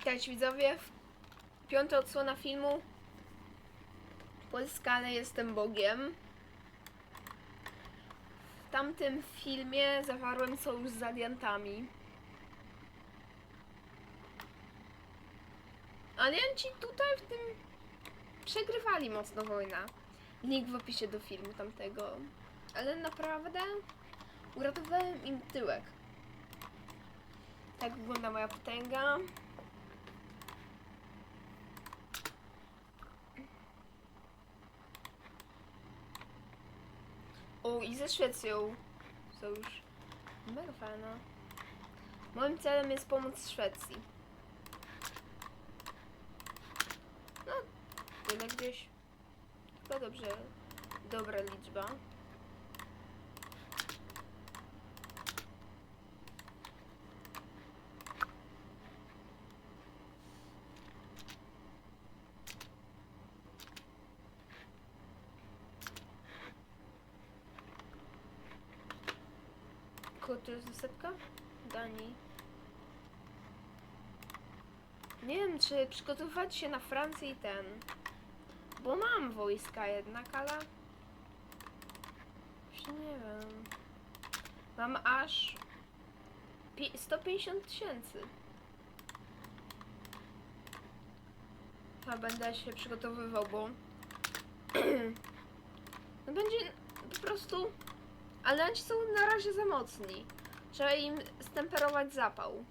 Witajcie widzowie. Piąta odsłona filmu. Polska, ale jestem Bogiem. W tamtym filmie zawarłem sojusz z aliantami. Alianci tutaj w tym przegrywali mocno wojnę. Link w opisie do filmu tamtego. Ale naprawdę uratowałem im tyłek. Tak wygląda moja potęga. O, i ze Szwecją. Sojusz. Mega fajna. Moim celem jest pomóc Szwecji. No, tyle gdzieś. Chyba dobrze. Dobra liczba. Zasetka? Danii. Nie wiem, czy przygotowywać się na Francję i ten. Bo mam wojska jednak, ale... Już nie wiem. Mam aż... pi- 150 tysięcy. Chyba będę się przygotowywał, bo... no będzie po prostu... Ale oni są na razie za mocni. Trzeba im stemperować zapał.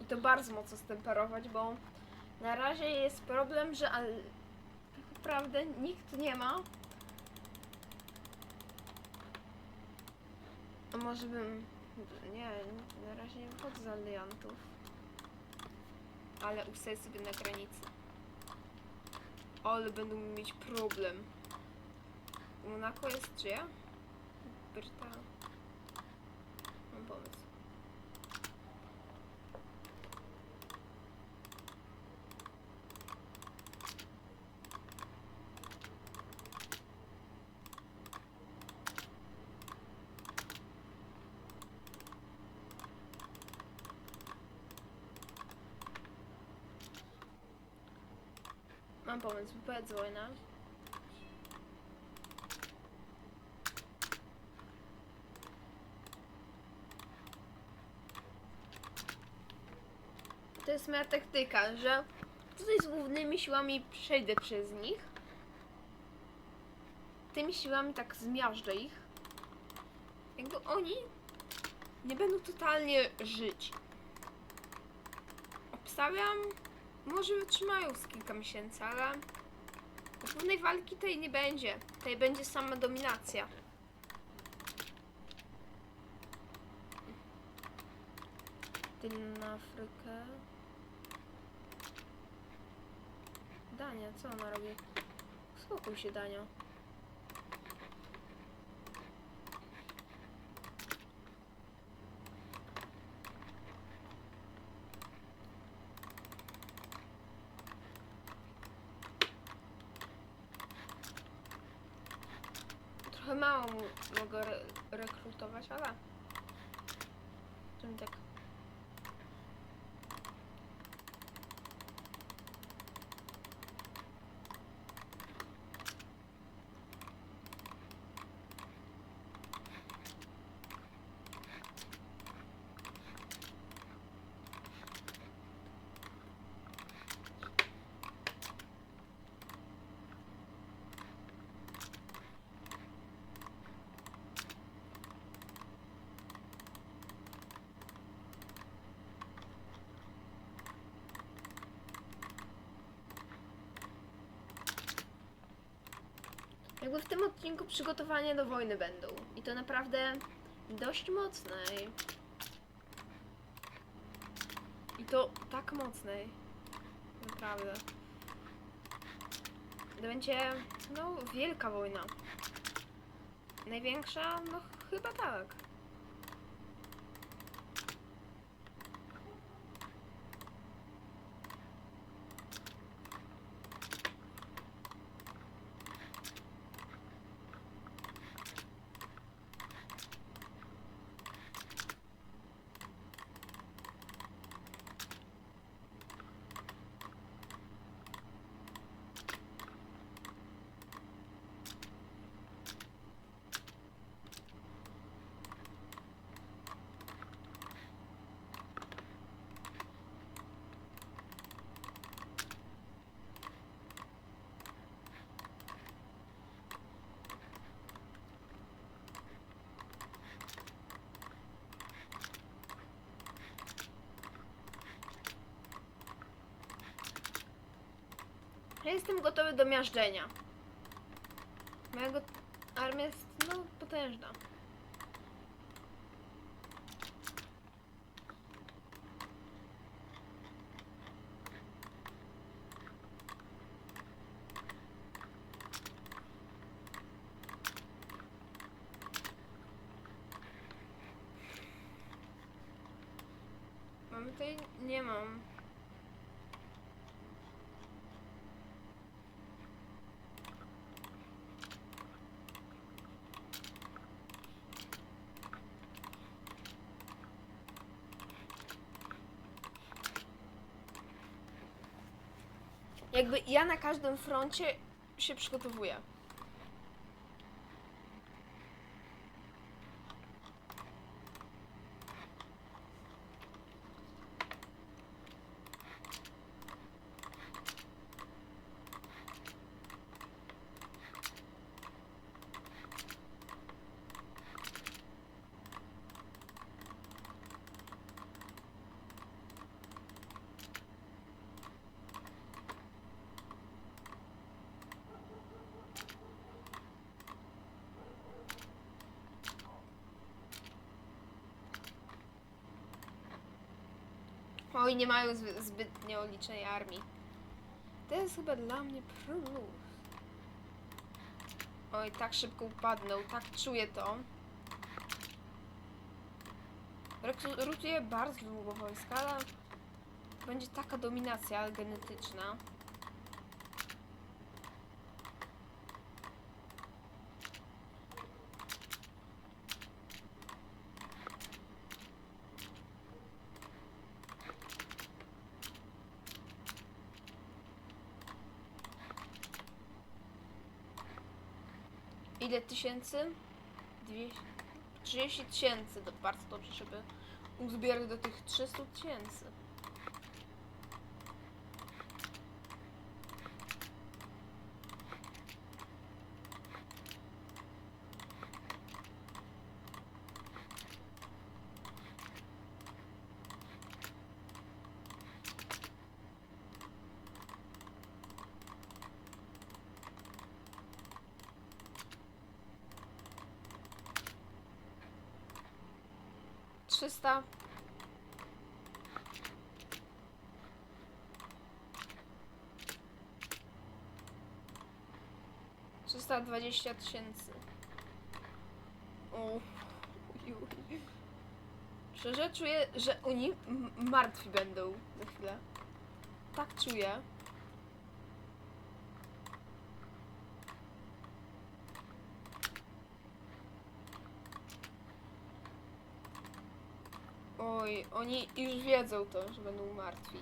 I to bardzo mocno stemperować, bo na razie jest problem, że tak naprawdę nikt nie ma. A może bym... Nie, na razie nie wychodzę z aliantów. Ale ustaję sobie na granicy. Ale będą mieć problem. Monako jest czyja? Bryta. Mam pomysł. Mam pomysł, wypowiedz wojnę. Moja taktyka, że tutaj z głównymi siłami przejdę przez nich. Tymi siłami tak zmiażdżę ich. Jakby oni nie będą totalnie żyć. Obstawiam, może wytrzymają z kilka miesięcy, ale głównej walki tej nie będzie. Tej będzie sama dominacja. Tylna Afrykę. Dania, co ona robi? Spokój się, Danio. Trochę mało mogę re rekrutować, ale... To mi tak... Jakby w tym odcinku przygotowania do wojny będą. I to naprawdę dość mocnej. I to tak mocnej. Naprawdę. To będzie, no, wielka wojna. Największa? No, chyba tak. Jestem gotowy do miażdżenia. Moja go- armia jest, no, potężna. Mamy tutaj? Nie mam. Jakby ja na każdym froncie się przygotowuję. Oj, nie mają zbyt, zbytnio licznej armii. To jest chyba dla mnie plus. Oj, tak szybko upadną, tak czuję to. Rekrutuje bardzo długo wojska, ale będzie taka dominacja genetyczna. Ile tysięcy? 200, 30 tysięcy, bardzo dobrze, żeby uzbierać do tych 300 tysięcy. Trzysta. Trzysta dwadzieścia tysięcy. Szczerze czuję, że oni martwi będą za chwilę. Tak czuję. Oj, oni już wiedzą to, że będą martwi.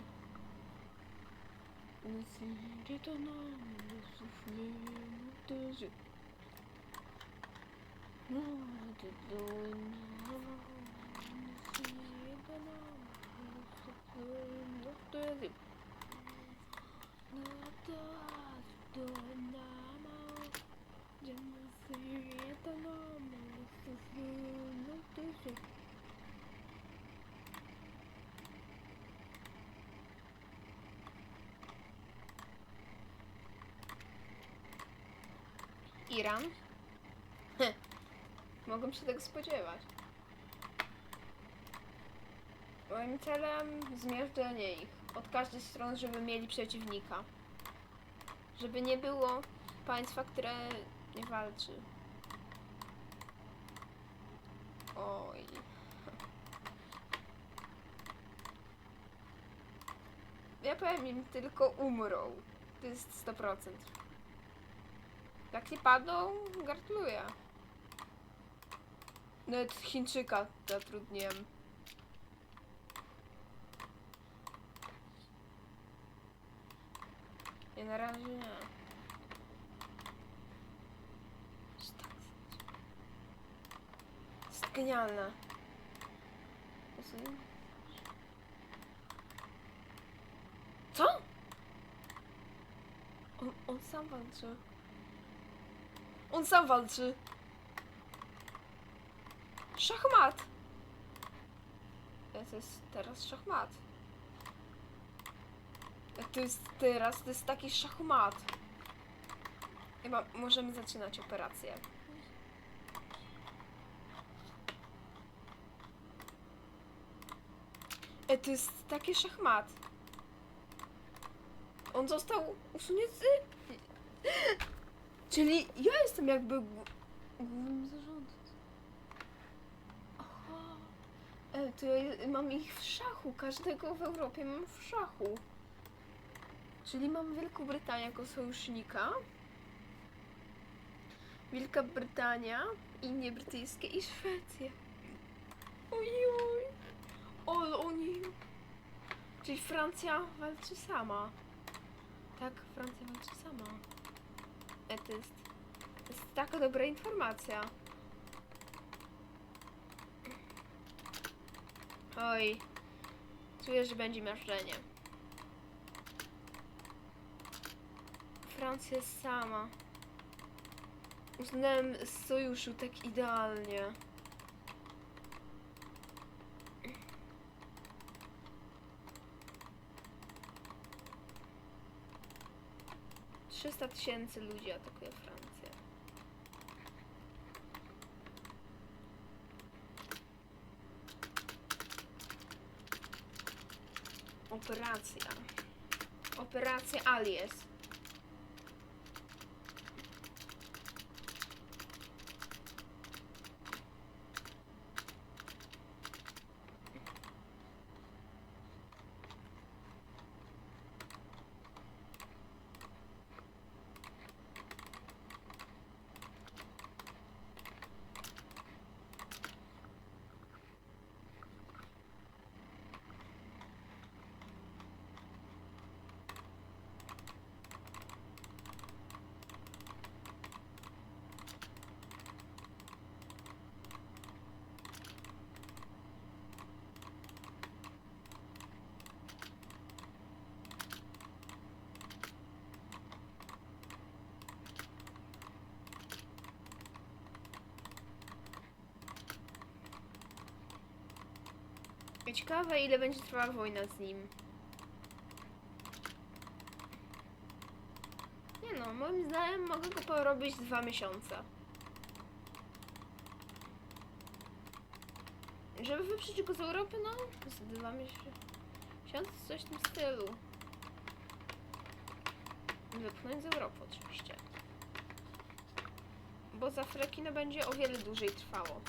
Iran? Mogłem się tego spodziewać. Moim celem zmierzczenie ich od każdej strony, żeby mieli przeciwnika. Żeby nie było państwa, które nie walczy. Oj. Ja powiem im tylko umrą. To jest 100%. Jak nie padną, gratuluję. Nawet Chińczyka zatrudniłem. Nie, na razie nie. Jest tak- genialne. Co? On, on sam walczy. On sam walczy. Szachmat. To jest teraz szachmat. To jest teraz, to jest taki szachmat. Chyba możemy zaczynać operację. E, to jest taki szachmat. On został usunięty. Czyli ja jestem jakby gł- głównym zarządcą. Aha. E, to ja mam ich w szachu. Każdego w Europie mam w szachu. Czyli mam Wielką Brytanię jako sojusznika. Wielka Brytania, Indie Brytyjskie i Szwecję. Ojoj. Ale oni... Czyli Francja walczy sama. Tak, Francja walczy sama. E, to jest... To jest taka dobra informacja. Oj. Czuję, że będzie miażdżenie. Francja jest sama. Uznałem sojuszu tak idealnie. Trzysta tysięcy ludzi atakuje Francję. Operacja. Operacja Alias. Ciekawe, ile będzie trwała wojna z nim. Nie no, moim zdaniem mogę go porobić dwa miesiące. Żeby wyprzeć go z Europy, no, z dwa miesiące, coś w tym stylu. Wypchnąć z Europy oczywiście. Bo z Afryki no będzie o wiele dłużej trwało.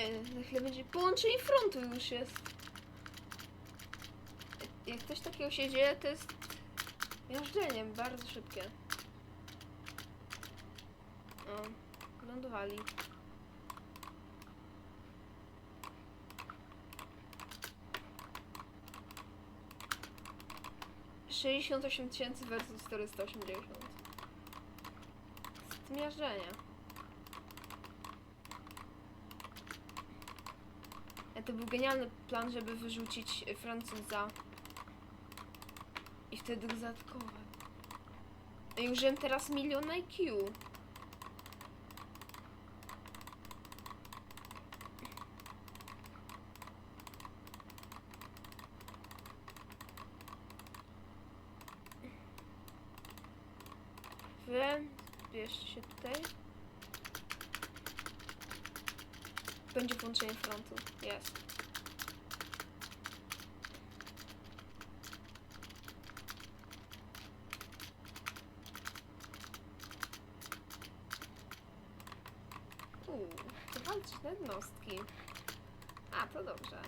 E, Za chwilę będzie połączenie frontu już jest. Jak coś takiego się dzieje, to jest jeżdżeniem bardzo szybkie. O, lądowali. Sześćdziesiąt osiem tysięcy versus 480. Zmierzenie. E, To był genialny plan, żeby wyrzucić Francuza. I wtedy go zaatakować. I użyłem teraz milion IQ. Wy bierzcie się tutaj. Będzie włączenie frontu. Jest. Uuu, to walczne jednostki. A, to dobrze.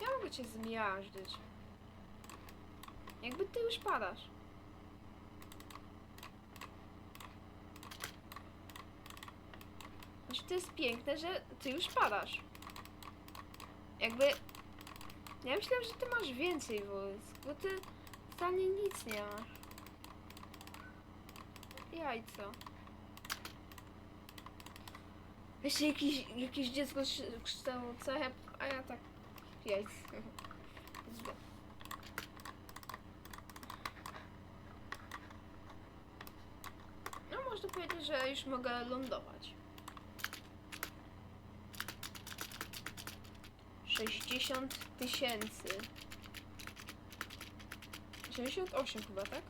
Ja mogę cię zmiażdżyć. Jakby ty już padasz. Znaczy to jest piękne, że ty już padasz. Jakby... Ja myślałam, że ty masz więcej wojsk, bo ty totalnie nic nie masz. Jajco. Jeszcze jakieś, jakieś dziecko sz- kształca, a ja tak... Jajco. Że już mogę lądować. 60 tysięcy. 68 chyba, tak?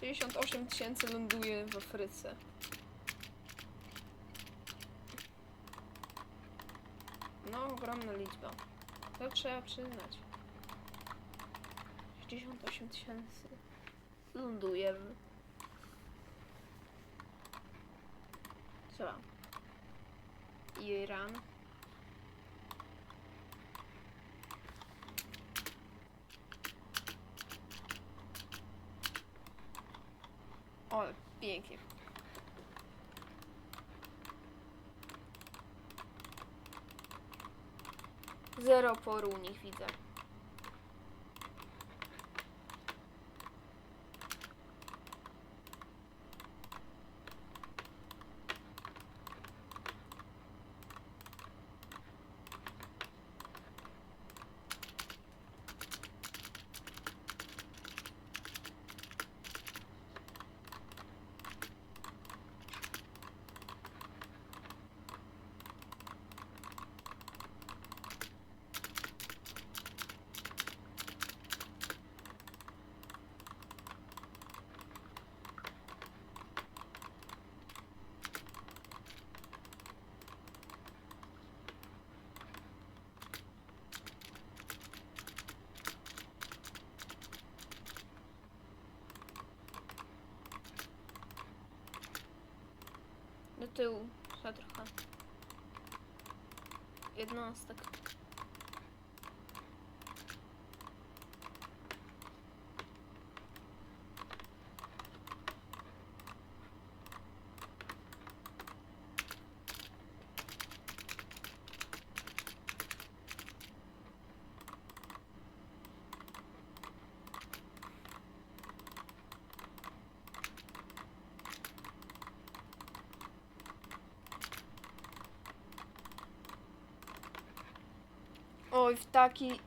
68 tysięcy ląduje w Afryce. No, ogromna liczba. To trzeba przyznać. 68 tysięcy ląduje w... Co? Iran. O, pięknie. Zero nich widzę. Tyłu, za trochę. Jednostek. Oj, w taki...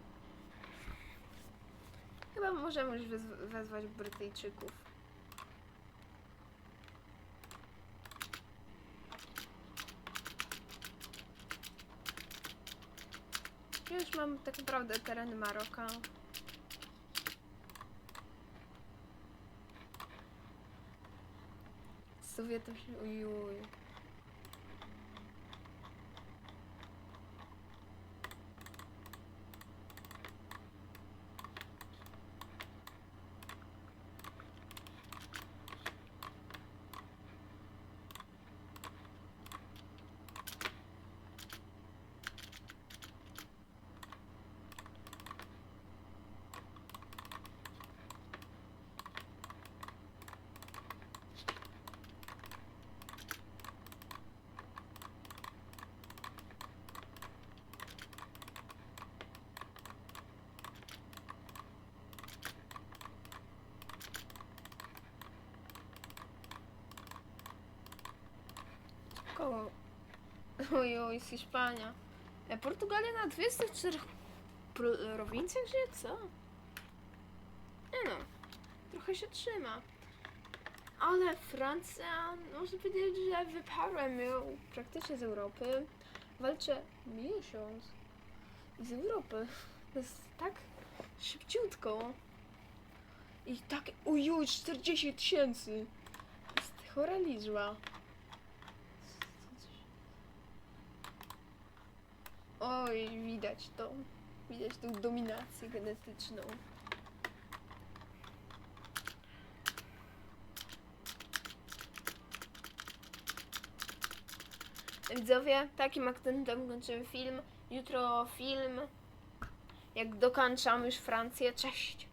Chyba możemy już wez- wezwać Brytyjczyków. Już mam tak naprawdę tereny Maroka. Sowietów się... Ujuj. Oj, z Hiszpania. E, Portugalia na 24 pro- prowincjach żyje? Co? Nie no, trochę się trzyma. Ale Francja, można powiedzieć, że wyparłem ją praktycznie z Europy. Walczę miesiąc z Europy. To jest tak szybciutko. I tak, ujuj, 40 tysięcy. To jest chora liczba. Oj, widać to. Widać tą dominację genetyczną. Widzowie, takim akcentem kończymy film. Jutro film, jak dokończam już Francję. Cześć!